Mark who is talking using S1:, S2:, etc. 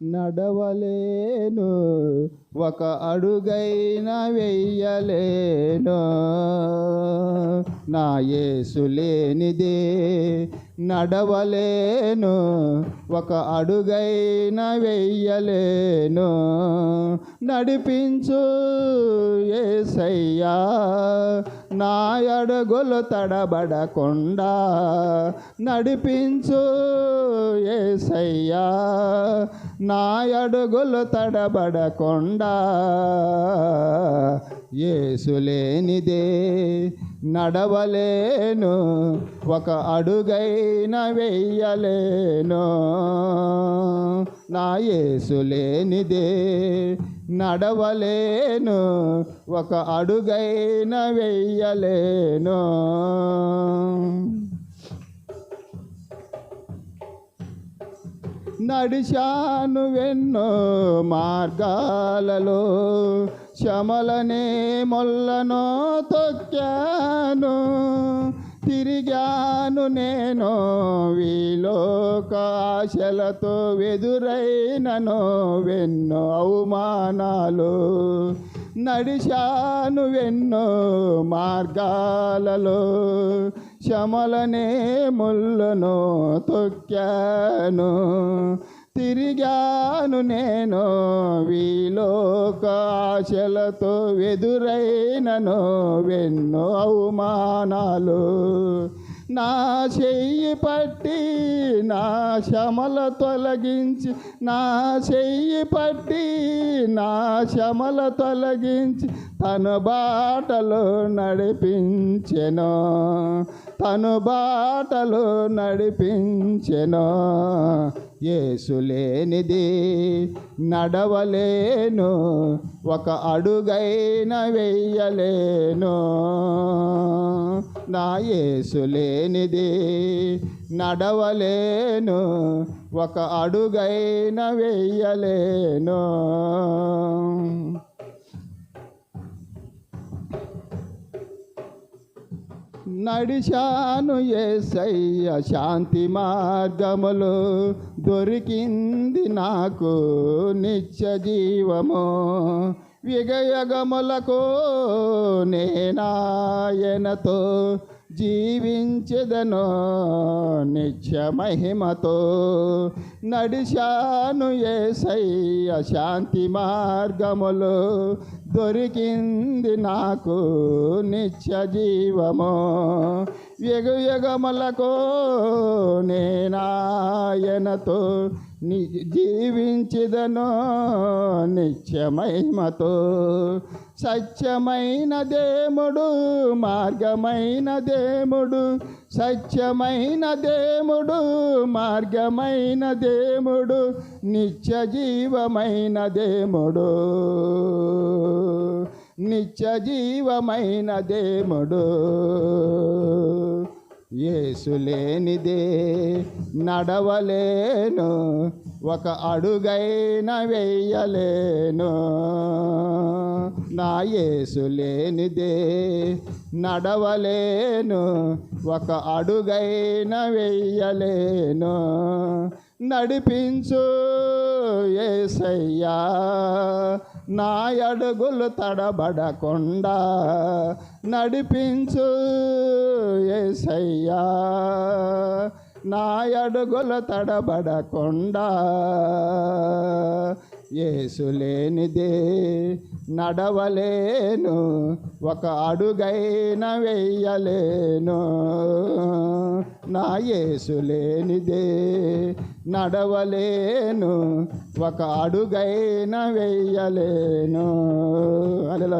S1: నడవలేను ఒక అడుగైన వెయ్యలేను నా యేసు లేనిదే నడవలేను ఒక అడుగైన వెయ్యలేను నడిపించు ఏసయ్యా నా అడుగులు తడబడకుండా నడిపించు ఏసయ్యా. నా అడుగులు తడబడకుండా ఏసులేనిదే నడవలేను ఒక అడుగైన వెయ్యలేను నా ఏసులేనిదే నడవలేను ఒక అడుగైన వెయ్యలేను నడిచాను వెన్నో మార్గాలలో శమలనే మొల్లనో తొక్కాను. తిరిగాను నేను. వీలోక ఆశలతో వెదురైనను వెన్నో అవమానాలు నడిచాను వెన్నో మార్గాలలో. శమలనే ముళ్ళను తొక్కాను. తిరిగాను నేను వీలోక ఆశలతో వెదురైనను వెన్నో అవమానాలు. నా చెయ్యి పట్టి నా శమల తొలగించి నా చెయ్యి పట్టి నా శమల తొలగించి తను బాటలు నడిపించెను. తను బాటలు నడిపించెను. ఏసులేనిది నడవలేను ఒక అడుగైన వెయ్యలేను నా ఏసులేనిది నడవలేను ఒక అడుగైన వెయ్యలేను నడిచాను ఏసయ్య శాంతి మార్గములు దొరికింది నాకు నిత్య జీవము. విగయగములకు నేనాయనతో జీవించదను నిత్య మహిమతో నడిచాను ఏసయ్య శాంతి మార్గములు. దొరికింది నాకు నిత్య జీవము. యుగ యుగములకు నేనాయనతో ని జీవించదను నిత్య మహిమతో. సత్యమైన దేముడు మార్గమైన దేముడు సత్యమైన దేముడు మార్గమైన దేముడు నిత్య జీవమైన దేముడు నిత్య జీవమైన దేముడు ఏసులేనిదే నడవలేను ఒక అడుగైన వేయలేను. నా ఏసులేనిదే నడవలేను ఒక అడుగైన వెయ్యలేను నడిపించు ఏసయ్యా నా అడుగులు తడబడకుండా నడిపించు ఏసయ్యా. నా అడుగులు తడబడకుండా ఏసులేనిదే నడవలేను ఒక అడుగైన వెయ్యలేను నా ఏసులేనిదే నడవలేను ఒక అడుగైన వెయ్యలేను అలా